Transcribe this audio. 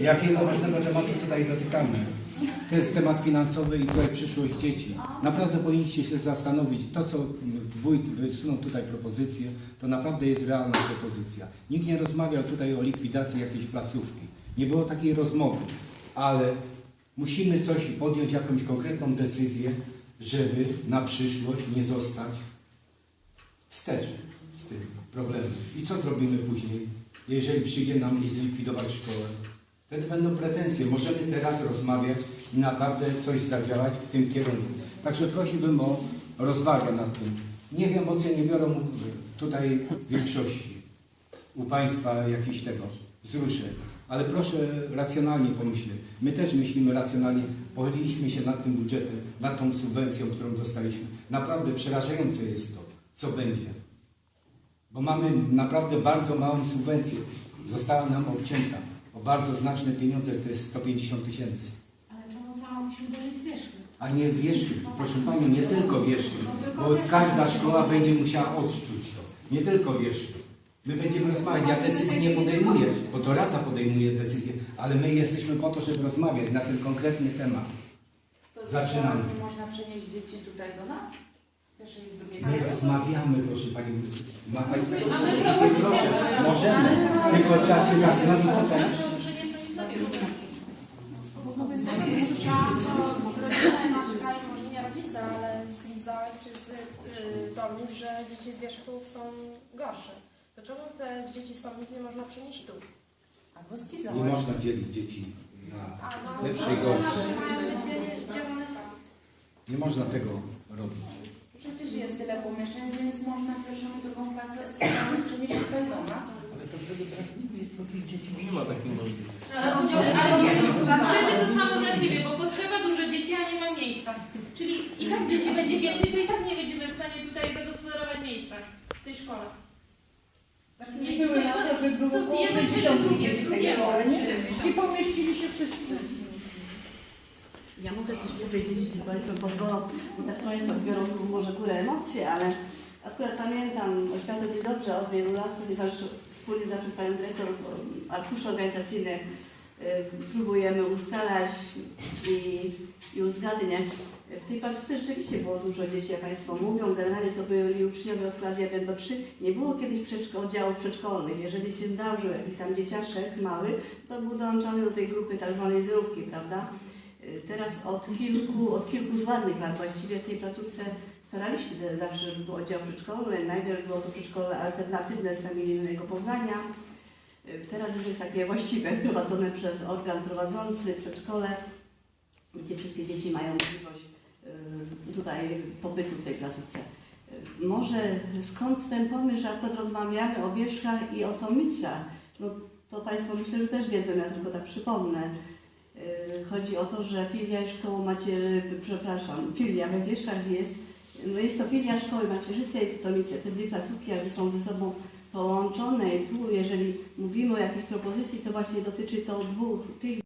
Jakiego ważnego tematu tutaj dotykamy? To jest temat finansowy i tutaj przyszłość dzieci. Naprawdę powinniście się zastanowić. To, co wójt wysunął tutaj propozycję, to naprawdę jest realna propozycja. Nikt nie rozmawiał tutaj o likwidacji jakiejś placówki. Nie było takiej rozmowy, ale musimy coś podjąć, jakąś konkretną decyzję, żeby na przyszłość nie zostać wstecz z tym problemem. I co zrobimy później, jeżeli przyjdzie nam i zlikwidować szkołę? Wtedy będą pretensje. Możemy teraz rozmawiać i naprawdę coś zadziałać w tym kierunku. Także prosiłbym o rozwagę nad tym. Nie wiem, emocje nie biorą tutaj większości u Państwa jakiś tego wzruszeń. Ale proszę racjonalnie pomyśleć. My też myślimy racjonalnie. Pochyliliśmy się nad tym budżetem, nad tą subwencją, którą dostaliśmy. Naprawdę przerażające jest to, co będzie. Bo mamy naprawdę bardzo małą subwencję. Została nam obcięta o bardzo znaczne pieniądze, to jest 150 tysięcy. Ale czemu cała musimy uderzyć w wierzchu? A nie wierzchu, proszę Panią, nie tylko wierzchu, bo każda szkoła będzie musiała odczuć to. Nie tylko wierzchu. My będziemy rozmawiać, ja decyzji nie podejmuję, bo to Rada podejmuje decyzję, ale my jesteśmy po to, żeby rozmawiać na ten konkretny temat. To Zaczynamy. Nie można przenieść dzieci tutaj do nas? Klasy? rozmawiamy, proszę Pani. Ma Pani taką propozycję, proszę, możemy, tylko trzeba się zastanowić. Z tego co słyszałam, to rodzice narzekają, może nie rodzice, ale z widza czy z y, że dzieci z wierzchów są gorsze. To czemu te dzieci z nie można przenieść tu? Albo Nie skizować. można dzielić dzieci na A no, lepsze i ale gorsze. tak. Nie można tego robić. Tyle pomieszczeń, więc można pierwszą i drugą klasę skierować przenieść tutaj do nas. Ale to wtedy brak jest to tych dzieci nie ma takiej możliwości. Ale, ale nie, przecież to samo dla siebie, bo potrzeba dużo dzieci, a nie ma miejsca. Czyli i tak dzieci będzie więcej, to i tak nie będziemy w stanie tutaj zagospodarować miejsca w tej szkole. Nie były na to, żeby było to około jedno czy 60 drugie, drugie, siedemdziesiąt. I pomieścili się wszyscy. Ja mogę coś powiedzieć, Państwo pozwolą, bo tak Państwo biorą może górę emocje, ale akurat pamiętam oświatę dobrze od wielu lat, ponieważ wspólnie zawsze z Panią Dyrektor um, arkusze organizacyjne y, próbujemy ustalać i, i uzgadniać. W tej placówce rzeczywiście było dużo dzieci, jak Państwo mówią. Generalnie to byli uczniowie od klas 1 do 3. Nie było kiedyś przedszko- oddziałów przedszkolnych. Jeżeli się zdarzył jakiś tam dzieciaszek mały, to był dołączony do tej grupy tak zwanej zerówki, prawda? Y, Teraz od kilku, od kilku już ładnych lat właściwie w tej placówce staraliśmy się zawsze, żeby był oddział przedszkolny. Najpierw było to przedszkole alternatywne z familijnego Poznania. Y, Teraz już jest takie właściwe, prowadzone przez organ prowadzący przedszkole, gdzie wszystkie dzieci mają możliwość y, tutaj pobytu w tej placówce. Może skąd ten pomysł, że akurat rozmawiamy o Wierzchach i o Tomicach? No to Państwo myślę, że też wiedzą, ja tylko tak przypomnę. Y, Chodzi o to, że filia szkoły macie, przepraszam, filia we Wierzchach jest, no jest to filia szkoły macierzystej w Tomice. Te dwie placówki jakby są ze sobą połączone i tu, jeżeli mówimy o jakiejś propozycji, to właśnie dotyczy to dwóch tych